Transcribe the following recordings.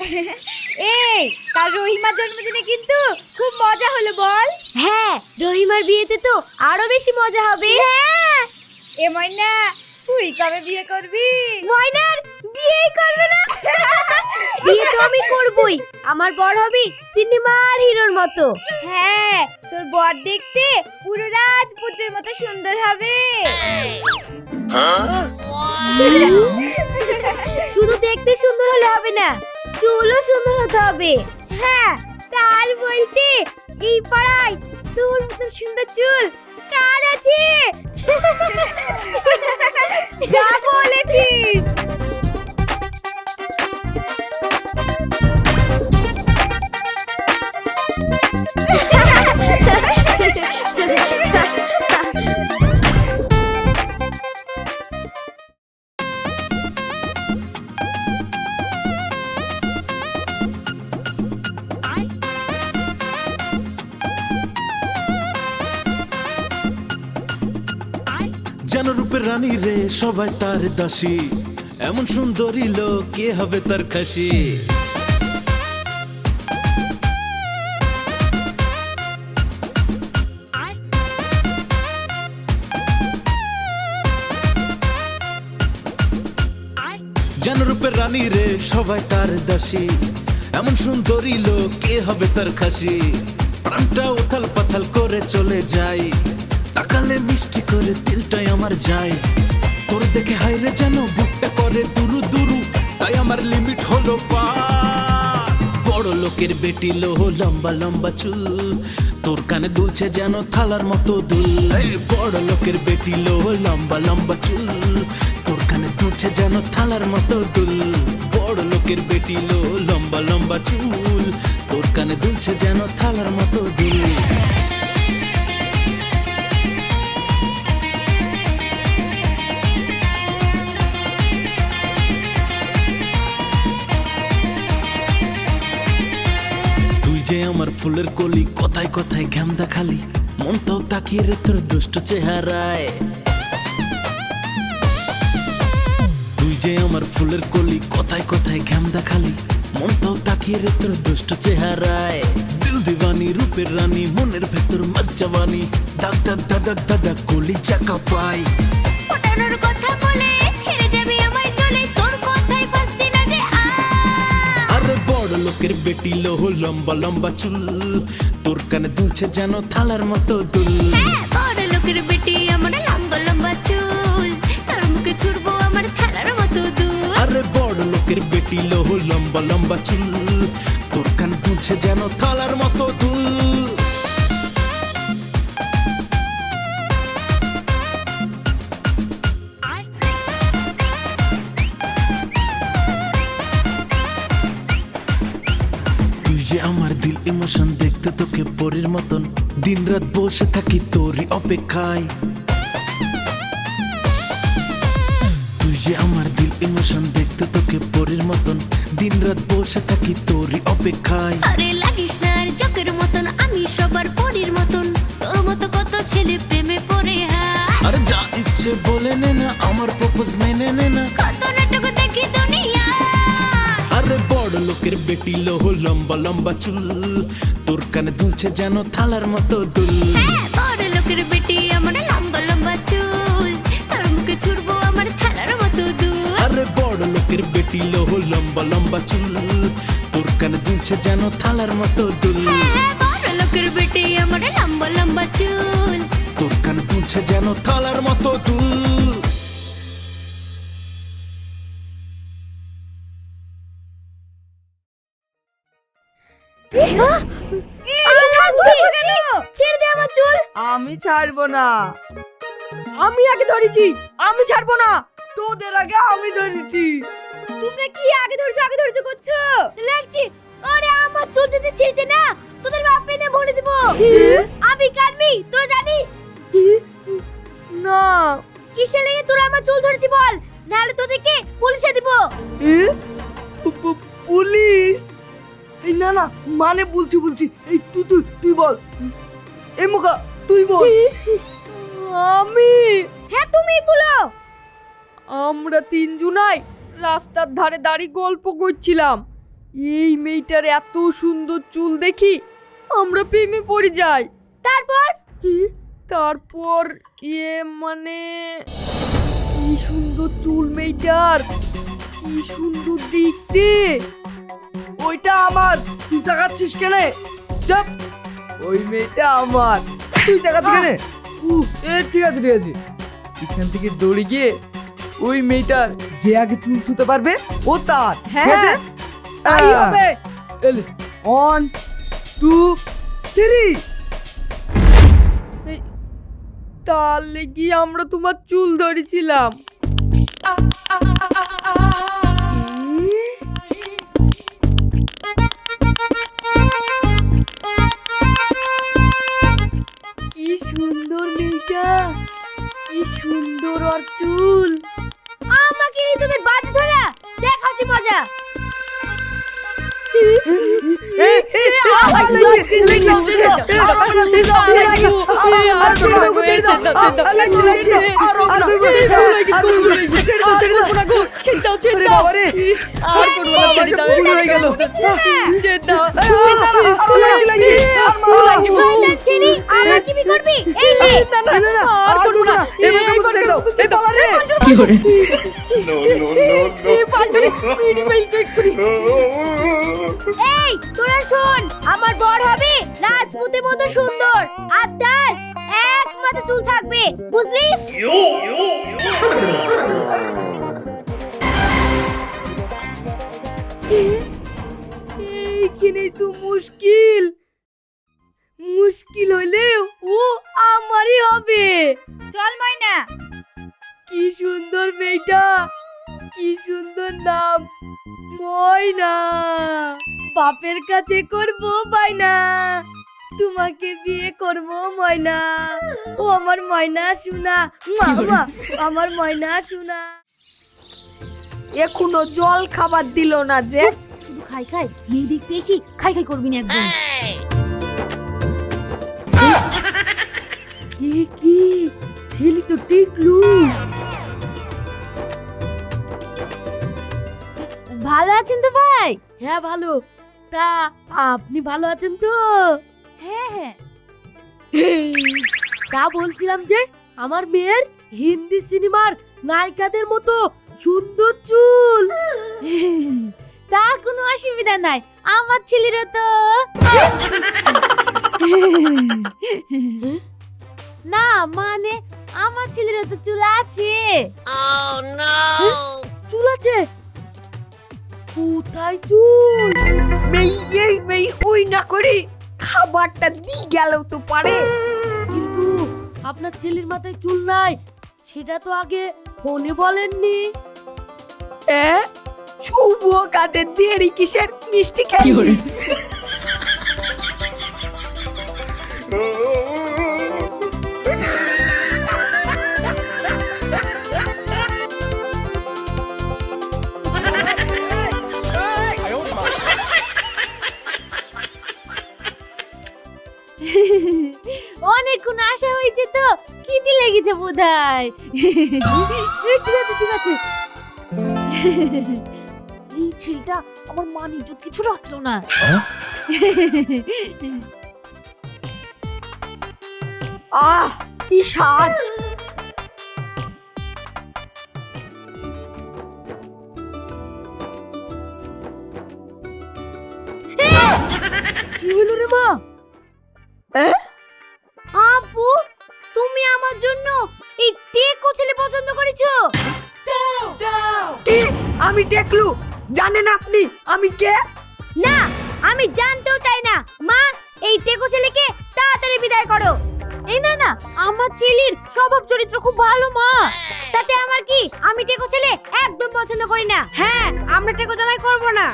এই কাল রহিমার জন্মদিনে কিন্তু খুব মজা হলো বল। হ্যাঁ রহিমার বিয়েতে তো আরও বেশি মজা হবে। হ্যাঁ। এ ময়না তুই কবে বিয়ে করবি? ময়নার বিয়েই করবে না। বিয়ে তো আমি করবই। আমার বর হবে সিনেমার হিরোর মতো। হ্যাঁ তোর বর দেখতে পুরো রাজপুত্রের মতো সুন্দর হবে। শুধু দেখতে সুন্দর হলে হবে না। চুলও সুন্দর হতে হবে। হ্যাঁ তার বলতে এই পাড়ায় তোর মতো সুন্দর চুল কার আছে? সবাই তার দাসী। এমন সুন্দরী লোক, কে হবে তার খাসি? যেন রূপের রানী রে, সবাই তার দাসী। এমন সুন্দরী লোক, কে হবে তার খাসি? প্রাণটা উথাল পাথাল করে চলে যায়। তাকালে মিষ্টি করে তিলটাই আমার যায়। তোর দেখে হাইরে যেন বুকটা করে দুরু দুরু। তাই আমার লিমিট হলো পার। বড় লোকের বেটি লো লম্বা লম্বা চুল। তোর কানে দুলছে যেন থালার মতো দুল। বড় লোকের বেটি লো লম্বা লম্বা চুল। তোর কানে দুলছে যেন থালার মতো দুল। বড় লোকের বেটি লো লম্বা লম্বা চুল। তোর কানে দুলছে যেন থালার মতো দুল। আমার ফুলের কলি, কথায় কথায় ঘ্যামদা খালি। মনটাও তাকিয়ে রে তোর দুষ্ট চেহারায়। তুই যে আমার ফুলের কলি, কথায় কথায় ঘ্যামদা খালি। মনটাও তাকিয়ে রে তোর দুষ্ট চেহারায়। দিল দিবানি, রূপের রানী, মনের ভেতর মাস জওয়ানি দাগ দাগ দাদাক দাদাক কলি চাকা পাই। কথা বলে ছেড়ে যাবে আমায় চলে লোহ লম্বা লম্বা চুল। তোর কানে দুলছে যেন থালার মতো দুল। হ্যাঁ, বড় লোকের বেটি আমার লম্বা লম্বা চুল। তার মুখে ছুড়বো আমার থালার মতো দুল। আরে বড় লোকের বেটি লোহ লম্বা লম্বা চুল। তোর কানে দুলছে যেন থালার মতো দুল। যে আমার দিল ইমোশন দেখতে তোকে পরের মতন। দিন রাত বসে থাকি তোরই অপেক্ষায়। তুই যে আমার দিল ইমোশন দেখতে তোকে পরের মতন। দিন রাত বসে থাকি তোরই অপেক্ষায়। আরে লাগিস না আর চকের মতন আমি সবার পরির মতন। তোর মতো কত ছেলে প্রেমে পড়ে হায়। আরে যা ইচ্ছে বলে নে না আমার প্রপোজ মেনে নে না। কত নাটক দেখি দুনিয়া আরে বড় লোকের বেটি লোহ লম্বা লম্বা চুল। তোর কানে দুলছে যেন থালার মতো দুল। হ্যাঁ, বড় লোকের বেটি আমার লম্বা লম্বা চুল। তার মুখে ছুড়বো আমার থালার মতো দুধ আরে বড় লোকের বেটি লোহ লম্বা লম্বা চুল। তোর কানে দুলছে যেন থালার মতো দুল। হ্যাঁ, বড় লোকের বেটি আমার লম্বা লম্বা চুল। তোর কানে দুলছে যেন থালার মতো দুল। ছেড়ে দে আমার চুল। আমি ছাড়বো না। আমি আগে ধরেছি। আমি ছাড়বো না। তোদের আগে আমি ধরেছি। তোমরা কি আগে ধরছো আগে ধরছো করছ? লাগছে। আরে আমার চুল দিতে ছেড়েছে না। তোদের বাপে না বলে দিব। আমি কাটবি তোরা জানিস? না। কিসে লেগে তোরা আমার চুল ধরেছি বল? নাহলে তোদেরকে পুলিশে দিব। পুলিশ এই না না মানে বলছি বলছি। এই তুই তুই তুই বল। এ মুখা তুই বল। আমি? হ্যাঁ তুমি বলো। আমরা তিনজনাই রাস্তার ধারে দাঁড়িয়ে গল্প করছিলাম। এই মেয়েটার এত সুন্দর চুল দেখি আমরা প্রেমে পড়ে যাই। তারপর? তারপর এ মানে কি সুন্দর চুল মেয়েটার কি সুন্দর দেখতে। ওইটা আমার তুই তাকাচ্ছিস কেনে চাপ ওই মেয়েটা আমার তুই তাকাচ্ছিস কেনে উহ, এ ঠিক আছে ঠিক আছে এখান থেকে দৌড়ে গিয়ে ওই মেয়েটার যে আগে চুল ছুতে পারবে ও তার ঠিক হ্যাঁ, আছে তাই হবে এলে ওয়ান টু থ্রি তার লেগে আমরা তোমার চুল ধরেছিলাম ওর চুল আমাকে নিয়ে তোদের বাড়ি ধরা দেখাচ্ছি মজা ছেলে আমাকে বি করবি এই লে এই তোরা শোন আমার বর হবে রাজপুতের মতো সুন্দর আর তার এক মাথা চুল থাকবে বুঝলি? এইখানে তো মুশকিল। মুশকিল হলেও ও আমারই হবে। চল ময়না কি সুন্দর মেয়েটা। কি সুন্দর নাম। ময়না। বাপের কাছে করব বাইনা তোমাকে বিয়ে করব ময়না। ও আমার ময়না শোনা মামা আমার ময়না শোনা এখনও জল খাবার দিল না যে। শুধু খাই খাই। মেয়ে দেখতে এসি খাই খাই করবি না একদম। এ কি? ছেলে তো টিকলু ভালো আছেন তো ভাই? হ্যাঁ ভালো। তা আপনি ভালো আছেন তো? হ্যাঁ হ্যাঁ। তা বলছিলাম যে আমার মেয়ের হিন্দি সিনেমার নায়িকাদের মতো সুন্দর চুল। তা কোনো অসুবিধা নাই আমার ছেলেরও তো। না মানে আমার ছেলের তো চুল আছে। চুল আছে? কোথায় চুল? মেই এই মেই ওই না করে খাবারটা দি গেলেও তো পারে। কিন্তু আপনার ছেলের মাথায় চুল নাই সেটা তো আগে ফোনে বলেননি। এ? শুভ কাজে দেরি কিসের? মিষ্টি খেয়ে খিদি লেগেছে বোধহয়। এই, ঠিক আছে ঠিক আছে। এই ছেলেটা আমার মান ইজ্জত কিছু রাখল না। আহ কি স্বাদ। কি হলো রে মা? জানেন আপনি? আমি কে? না আমি জানতেও চাই না। মা এই টেকো ছেলেকে তাড়াতাড়ি বিদায় করো। এই না না আমার ছেলের স্বভাব চরিত্র খুব ভালো মা। তাতে আমার কি? আমি টেকো ছেলে একদম পছন্দ করি না। হ্যাঁ আমরা টেকো জামাই করব না।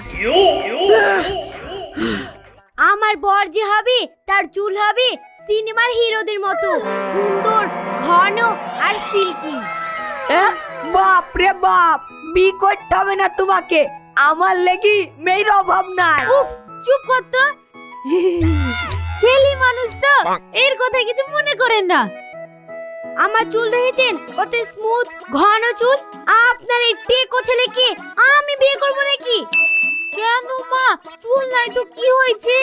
আমার বর যে হবে তার চুল হবে সিনেমার হিরোদের মতো। সুন্দর ঘন আর সিল্কি? বাপ রে বাপ বি করতে হবে না তোমাকে। আমার লেগি মেয়ের অভাব নাই। উফ চুপ কর তো। ছেলে মানুষ তো এর কথা কিছু মনে করেন না। আমার চুল দেখেছেন? কত স্মুথ ঘন চুল। আপনার এই টেকো ছেলেকে আমি বিয়ে করব নাকি? কেন মা? চুল নাই তো কি হয়েছে?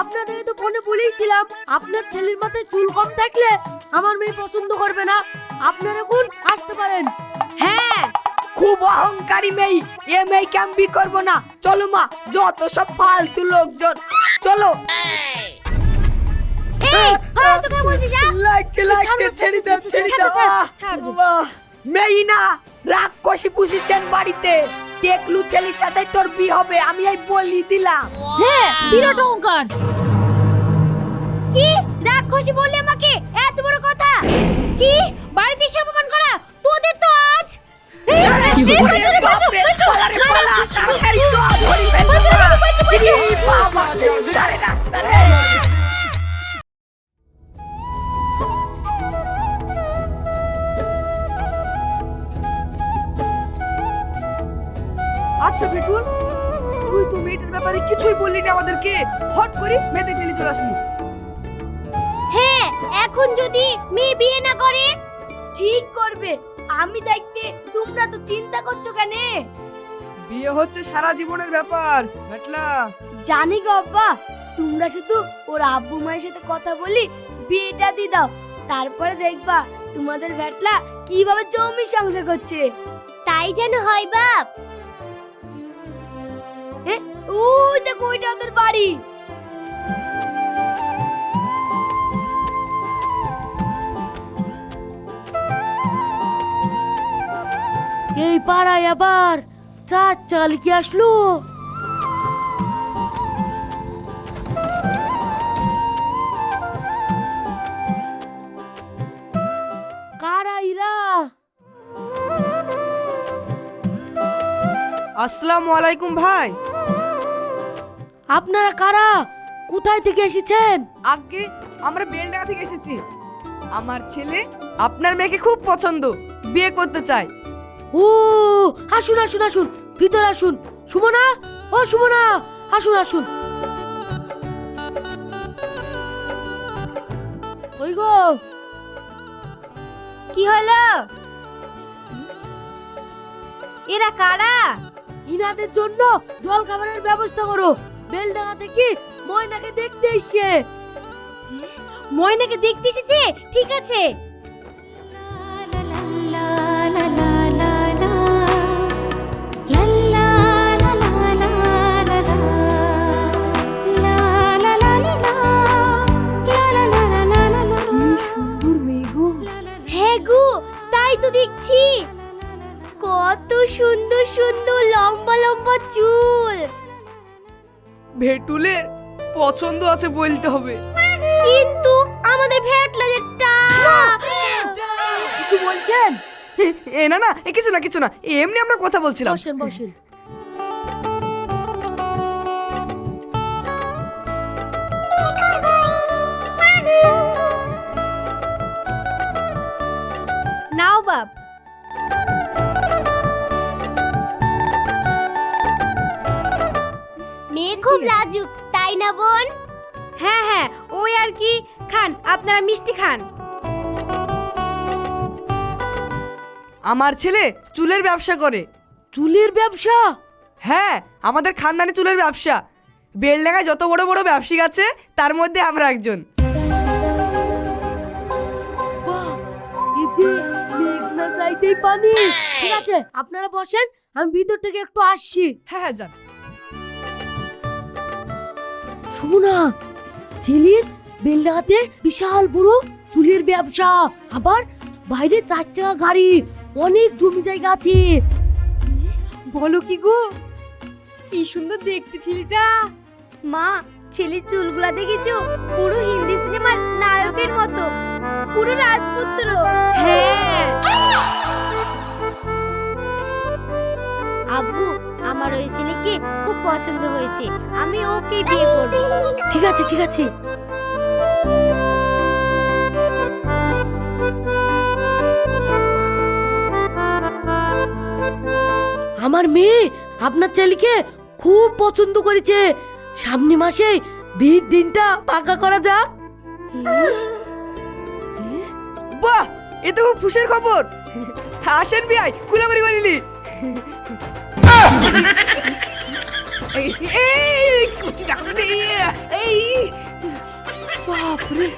আপনাদের তো ফোনে বলেইছিলাম আপনার ছেলের মাথায় চুল কম থাকলে আমার মেয়ে পছন্দ করবে না। আপনারা কোন আসতে পারেন? হ্যাঁ খুব অহংকারী মেয়ে। এ মেয়েকে আমি করব না। চলো মা যত সব ফালতু লোকজন। চলো। এই ফালতু কে বলছিস হ্যাঁ? লাগছে লাগছে ছেড়ে দাও ছেড়ে দাও। মেয়ে না রাক্ষসী পুষিছেন বাড়িতে। টেকলু ছেলের সাথে তোর বিয়ে হবে আমি এই বলি দিলাম। হ্যাঁ বিরাট অহংকার। কি? রাক্ষসী বললি আমাকে? এত বড় কথা? কি? বাড়িতে এসে অপমান করা? তোদের আচ্ছা বেটুল তুই তো মেয়েটার ব্যাপারে কিছুই বললি না আমাদেরকে। হট করে মেয়েদের ঠেলে চলে আসলি। হ্যাঁ এখন যদি মেয়ে বিয়ে না করে ঠিক করবে। আমি দেখতে তোমরা তো চিন্তা করছ কেন? বিয়ে হচ্ছে সারা জীবনের ব্যাপার ভেটলা। জানি গো আব্বা তোমরা শুধু ওর আব্বু মায়ের সাথে কথা বলি বিয়েটা দিয়ে দাও। তারপরে দেখবা তোমাদের ভ্যাটলা কীভাবে জমি সংসার করছে। তাই যেন হয় বাপ। হ্যাঁ ওই দেখো ওইটা ওদের বাড়ি। এই পাড়ায় আবার চার চাল কি আসলো? কারাইরা আসসালামু আলাইকুম ভাই। আপনারা কারা? কোথায় থেকে এসেছেন? আগে আমরা বেলডাঙ্গা থেকে এসেছি। আমার ছেলে আপনার মেয়েকে খুব পছন্দ। বিয়ে করতে চায়। ও আসুন আসুন আসুন ভিতর আসুন। সুমনা ও সুমনা আসুন আসুন। ওই গো কি হলো? এরা কারা? ইনাদের জন্য জল খাবারের ব্যবস্থা করো। বেলডাঙ্গা থেকে ময়নাকে দেখতে এসছে। ময়নাকে দেখতে এসেছে? ঠিক আছে। সুন্দর দেখছি কত সুন্দর সুন্দর লম্বা লম্বা চুল। ভেটুলের পছন্দ আছে বলতে হবে। কিন্তু আমাদের ভেটলাদের যেটা কিছু বলছেন? এ- এ না না এ কিছু না কিছু না এমনি আমরা কথা বলছিলাম। বসেন বসেন। বাপ। মেয়ে খুব লাজুক তাই না বোন? হ্যাঁ হ্যাঁ ওই আর কি খান আপনারা মিষ্টি খান। আমার ছেলে চুলের ব্যবসা করে। চুলের ব্যবসা? হ্যাঁ আমাদের খানদানি চুলের ব্যবসা। বেলডাঙ্গায় যত বড় বড় ব্যবসায়িক আছে তার মধ্যে আমরা একজন। বাহ এই যে চাইতেই পানি ঠিক আছে আপনারা বসেন আমি ভিতর থেকে একটু আসছি। হ্যাঁ হ্যাঁ যান। শুনা ছেলের বেলডাতে বিশাল বড় চুলের ব্যবসা আবার বাইরে চার চাকা গাড়ি অনেক জমি জায়গা আছে। বলো কি গো? কি সুন্দর দেখতে ছেলেটা। মা ছেলের চুলগুলা দেখেছ? পুরো হিন্দি সিনেমার নায়কের মতো। পুরো রাজপুত্র। হ্যাঁ। আব্বু, আমার ওই ছেলেকে খুব পছন্দ হয়েছে। আমি ওকে বিয়ে করব। ঠিক আছে ঠিক আছে। আমার মেয়ে আপনার ছেলেকে খুব পছন্দ করেছে। সামনে মাসে বিয়ের দিনটা পাকা করা যাক। বাহ এ তো খুব খুশির খবর। আসেন বিয়াই কুলাবাড়ি বাড়িলি এই কি করছি ডাক্তার এই। বাপরে।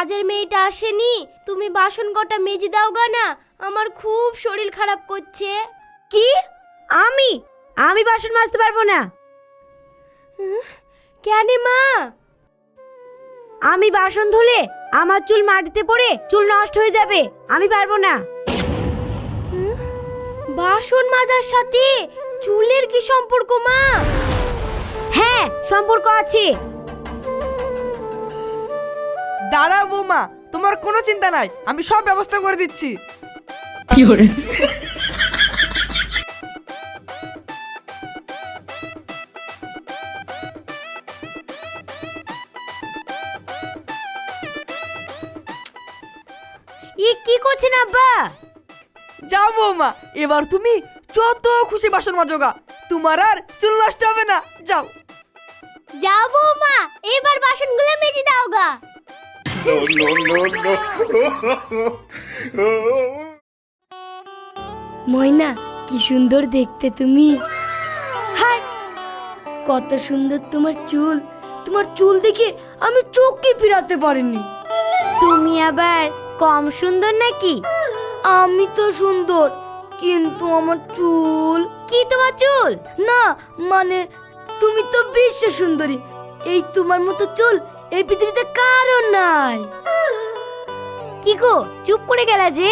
কাজের মেয়েটা আসেনি তুমি বাসন কটা মেজে দাও গা না আমার খুব শরীর খারাপ করছে। কি? আমি? আমি বাসন মাজতে পারব না। কেন মা? আমি বাসন ধুলে আমার চুল মাটিতে পড়ে চুল নষ্ট হয়ে যাবে আমি পারব না। বাসন মাজার সাথে চুলের কি সম্পর্ক মা? হ্যাঁ সম্পর্ক আছে। দাঁড়াও বৌমা তোমার কোনো চিন্তা নাই আমি সব ব্যবস্থা করে দিচ্ছি। ই কি করছেন আব্বা? যাও বৌমা এবার তুমি যত খুশি বাসন মাজোগা তোমার আর চুল নষ্ট হবে না যাও। যাব মা এবার বাসনগুলো মেজে দাও গা ময়না কি সুন্দর দেখতে তুমি। হায় কত সুন্দর তোমার চুল। তোমার চুল দেখে আমি চোখকে ফিরাতে পারিনি। তুমি আবার কম সুন্দর নাকি? আমি তো সুন্দর কিন্তু আমার চুল কি তোমার চুল? না মানে তুমি তো বিশ্ব সুন্দরী। এই তোমার মতো চুল এই পৃথিবীতে কারও নাই। কি গো চুপ করে গেলা যে?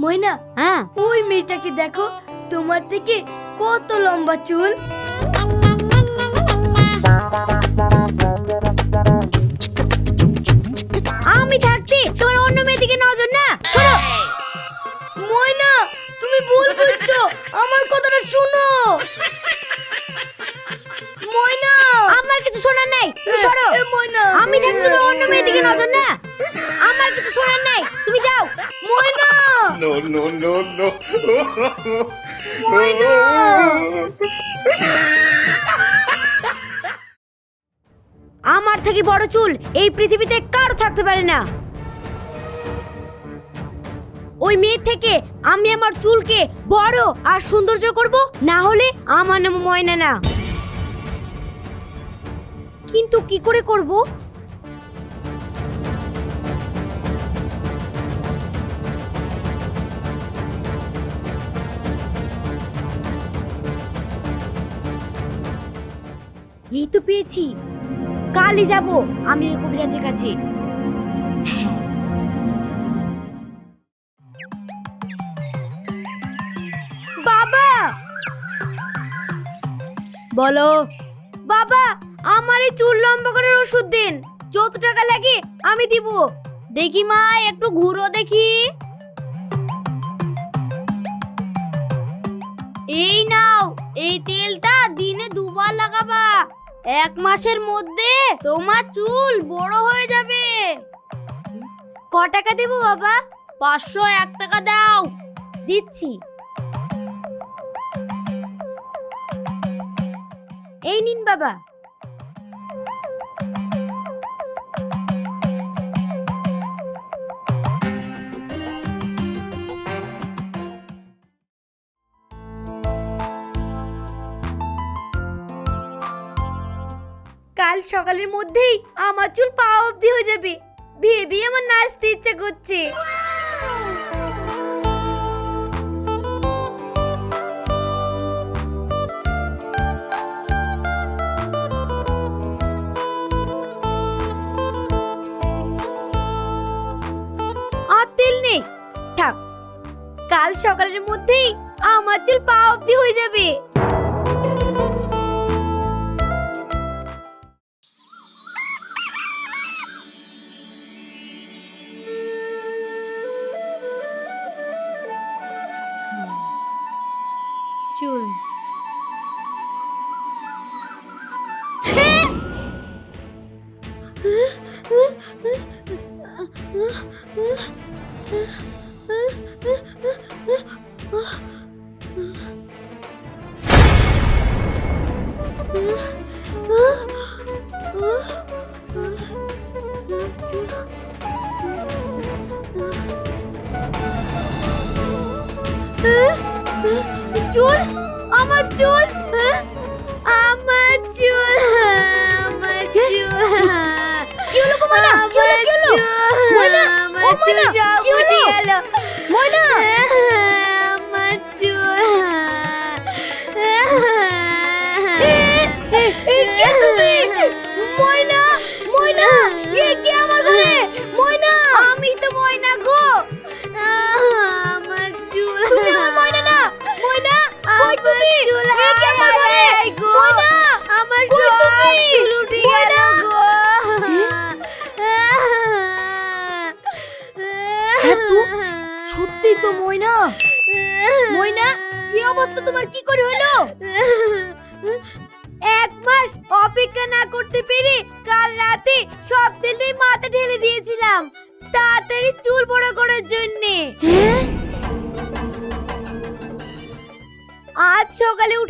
ময়না হ্যাঁ। ওই মেয়েটাকে দেখো তোমার থেকে কত লম্বা চুল। No, no, no, no. ময়না আমার থেকে বড় চুল এই পৃথিবীতে কারও থাকতে পারে না। ওই মেয়ের থেকে আমি আমার চুলকে বড় আর সৌন্দর্য করব না হলে আমার নাম ময়না না। কিন্তু কি করে করব? এই তো পেয়েছি। কালই যাব আমি ওই কবিরাজের কাছে। বাবা! বলো। বাবা আমার এই চুল লম্বা করার ওষুধ দিন। যত টাকা লাগে আমি দিব। দেখি মা একটু ঘুরো দেখি। এই নাও এই তেলটা দিনে দুবার লাগাবা। এক মাসের মধ্যে তোমার চুল বড় হয়ে যাবে। ক টাকা দেবো বাবা? পাঁচশো এক টাকা দাও। দিচ্ছি। এই নিন বাবা। কাল সকালের মধ্যেই আমার চুল পা অবধি হয়ে যাবে। ভেবে আমার নাচতে ইচ্ছা করছে। আর তেল নেই। থাক, কাল সকালের মধ্যেই চুল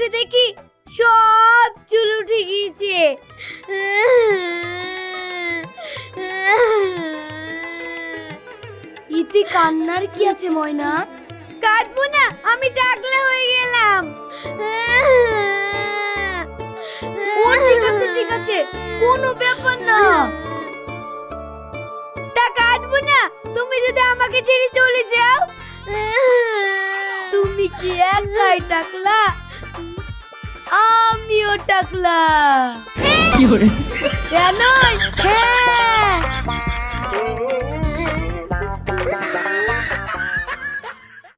উঠে দেখি সব চুল উঠে গিয়েছে। ইতি কান্নার কি আছে, ময়না? কাঁদবো না, আমি টাকলা হয়ে গেলাম। ঠিক আছে ঠিক আছে, কোনো ব্যাপার না। তা কাঁদবো না, তুমি যদি আমাকে ছেড়ে চলে যাও। তুমি কি একাই টাকলা আমিও টাকলা কেন হ্যাঁ।